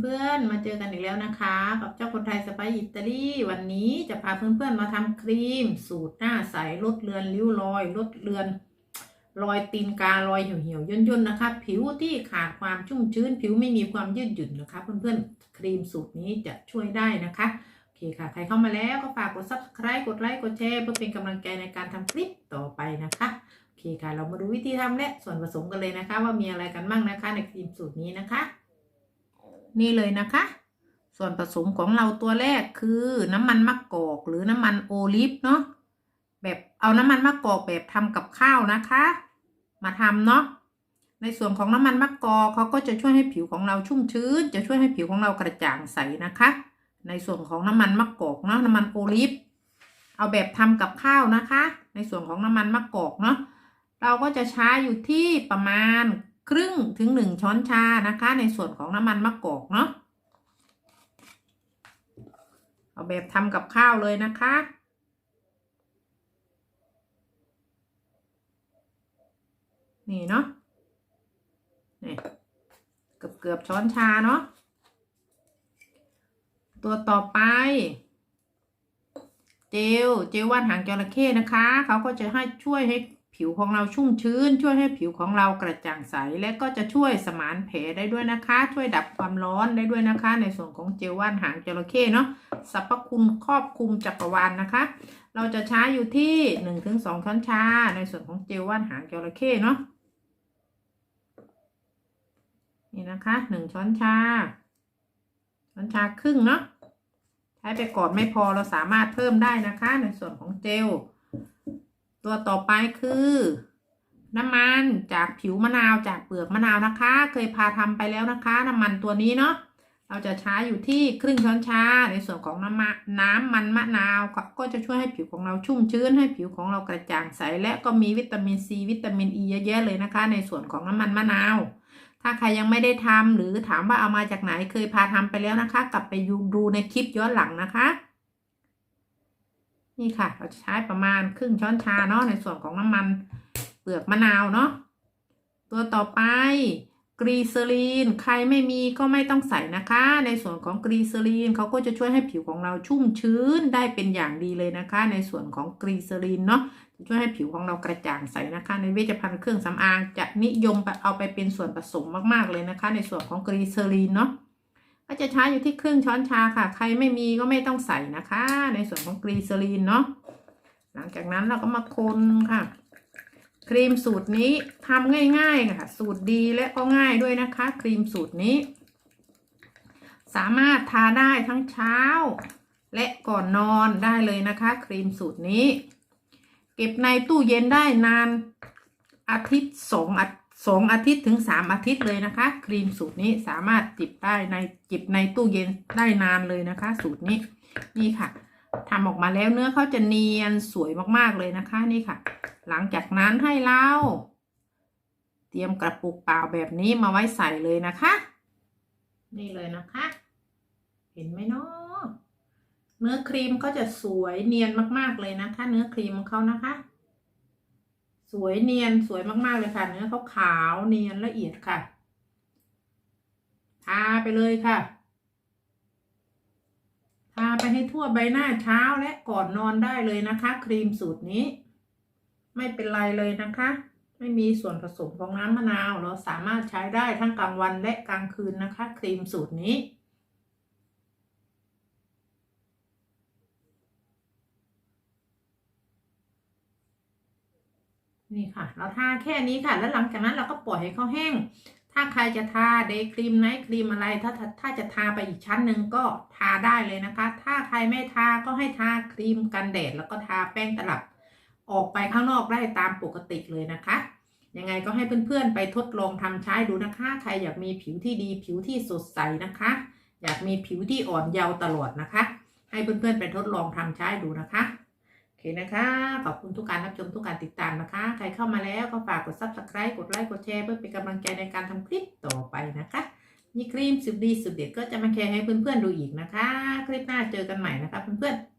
เพื่อนมาเจอกันอีกแล้วนะคะ กับเจ้าคนไทยสไปซ์อิตาลีวันนี้จะพาเพื่อนๆ มาทำครีม สูตรหน้าใสลดเลือนริ้วรอยลดเลือน รอยตีนการอยเหี่ยวๆย่นๆนะคะ ผิวที่ขาดความชุ่มชื้น ผิวไม่มีความยืดหยุ่นนะคะ เพื่อนๆ ครีมสูตรนี้จะช่วยได้นะคะโอเคค่ะ ใครเข้ามาแล้วก็ฝากกด subscribe กดไลค์กดแชร์เพื่อเป็นกำลังใจในการทำคลิปต่อไปนะคะโอเคค่ะ เรามาดูวิธีทำและส่วนผสมกันเลยนะคะ ว่ามีอะไรกันบ้างนะคะในครีมสูตรนี้นะคะ นี่เลยนะคะ ส่วนผสมของเราตัวแรกคือน้ำมันมะกอกหรือน้ำมันโอลิฟเนาะแบบเอาน้ำมันมะกอกแบบทำกับข้าวนะคะ มาทำเนาะในส่วนของน้ำมันมะกอกเขาก็จะช่วยให้ผิวของเราชุ่มชื้น จะช่วยให้ผิวของเรากระจ่างใสนะคะ ในส่วนของน้ำมันมะกอกเนาะน้ำมันโอลิฟเอาแบบทำกับข้าวนะคะ ในส่วนของน้ำมันมะกอกเนาะเราก็จะใช้อยู่ที่ประมาณ ครึ่งถึงหนึ่งช้อนชานะคะ ในส่วนของน้ำมันมะกอกเนาะเอาแบบทำกับข้าวเลยนะคะ นี่เนาะนี่เกือบเกือบช้อนชาเนาะตัวต่อไป เจลเจลว่านหางจระเข้นะคะ เขาก็จะให้ช่วยให้ ผิวของเราชุ่มชื้น ช่วยให้ผิวของเรากระจ่างใส และก็จะช่วยสมานแผลได้ด้วยนะคะ ช่วยดับความร้อนได้ด้วยนะคะ ในส่วนของเจลว่านหางจระเข้เนาะสรรพคุณครอบคลุมจักรวาลนนะคะ เราจะใช้อยู่ที่หนึ่งถึงสองช้อนชา ในส่วนของเจลว่านหางจระเข้เนาะนี่นะคะหนึ่งช้อนชา ช้อนชาครึ่งเนาะใช้ไปก่อนไม่พอเราสามารถเพิ่มได้นะคะ ในส่วนของเจล ตัวต่อไปคือ น้ำมันจากผิวมะนาวจากเปลือกมะนาวนะคะ เคยพาทำไปแล้วนะคะ น้ำมันตัวนี้เนาะเราจะใช้อยู่ที่ครึ่งช้อนชาในส่วนของน้ำมันน้ำมันมะนาวก็จะช่วยให้ผิวของเราชุ่มชื้นให้ผิวของเรากระจ่างใส และก็มีวิตามินซีวิตามินอ e ีเยอะแยะเลยนะคะ ในส่วนของน้ำมันมะนาว ถ้าใครยังไม่ได้ทำหรือถามว่าเอามาจากไหนเคยพาทำไปแล้วนะคะ กลับไปดูในคลิปย้อนหลังนะคะ นี่ค่ะ เราจะใช้ประมาณครึ่งช้อนชาเนาะในส่วนของน้ำมันเปลือกมะนาวเนาะตัวต่อไปกรีเซอรีนใครไม่มีก็ไม่ต้องใส่นะคะ ในส่วนของกรีเซอรีนเขาก็จะช่วยให้ผิวของเราชุ่มชื้นได้เป็นอย่างดีเลยนะคะ ในส่วนของกรีเซอรีนเนาะจะช่วยให้ผิวของเรากระจ่างใสนะคะ ในเวชภัณฑ์เครื่องสำอางจะนิยมเอาไปเป็นส่วนผสมมากๆเลยนะคะ ในส่วนของกรีเซอรีนเนาะ ก็จะใช้อยู่ที่ครึ่งช้อนชาค่ะ ใครไม่มีก็ไม่ต้องใส่นะคะ ในส่วนของกรีซอลีนเนาะหลังจากนั้นเราก็มาคนค่ะ ครีมสูตรนี้ทำง่ายๆค่ะ สูตรดีและก็ง่ายด้วยนะคะ ครีมสูตรนี้ สามารถทาได้ทั้งเช้า และก่อนนอนได้เลยนะคะ ครีมสูตรนี้ เก็บในตู้เย็นได้นานอาทิตย์สองอาทิตย์ สองอาทิตย์ถึงสามอาทิตย์เลยนะคะ ครีมสูตรนี้สามารถจิบได้ในจิบในตู้เย็นได้นานเลยนะคะ สูตรนี้นี่ค่ะทำออกมาแล้วเนื้อเขาจะเนียนสวยมากๆเลยนะคะนี่ค่ะ หลังจากนั้นให้เราเตรียมกระปุกเปล่าแบบนี้มาไว้ใส่เลยนะคะ นี่เลยนะคะ เห็นไหมเนาะเนื้อครีมก็จะสวยเนียนมากๆเลยนะคะ เนื้อครีมของเขานะคะ สวยเนียนสวยมากๆเลยค่ะ เนื้อเขาขาวเนียนละเอียดค่ะ ทาไปเลยค่ะ ทาไปให้ทั่วใบหน้าเช้าและก่อนนอนได้เลยนะคะ ครีมสูตรนี้ ไม่เป็นไรเลยนะคะ ไม่มีส่วนผสมของน้ำมะนาว เราสามารถใช้ได้ทั้งกลางวันและกลางคืนนะคะ ครีมสูตรนี้ นี่ค่ะ เราทาแค่นี้ค่ะ แล้วหลังจากนั้นเราก็ปล่อยให้เขาแห้ง ถ้าใครจะทาเดย์ครีมไนท์ครีมอะไรถ้าถ้าถ้าจะทาไปอีกชั้นหนึ่งก็ทาได้เลยนะคะ ถ้าใครไม่ทาก็ให้ทาครีมกันแดด แล้วก็ทาแป้งตลับออกไปข้างนอกได้ตามปกติเลยนะคะ ยังไงก็ให้เพื่อนๆไปทดลองทำใช้ดูนะคะ ใครอยากมีผิวที่ดีผิวที่สดใสนะคะ อยากมีผิวที่อ่อนเยาว์ตลอดนะคะ ให้เพื่อนๆไปทดลองทำใช้ดูนะคะ อเคนะคะ ขอบคุณทุกการรับชมทุกการติดตามนะคะ ใครเข้ามาแล้วก็ฝากกด subscribe กดไลค์กดแชร์เพื่อเป็นกำลังใจในการทำคลิปต่อไปนะคะ มีครีมสุดดีสุดเด็ดก็จะมาแชร์ให้เพื่อนๆดูอีกนะคะ คลิปหน้าเจอกันใหม่นะคะเพื่อนๆ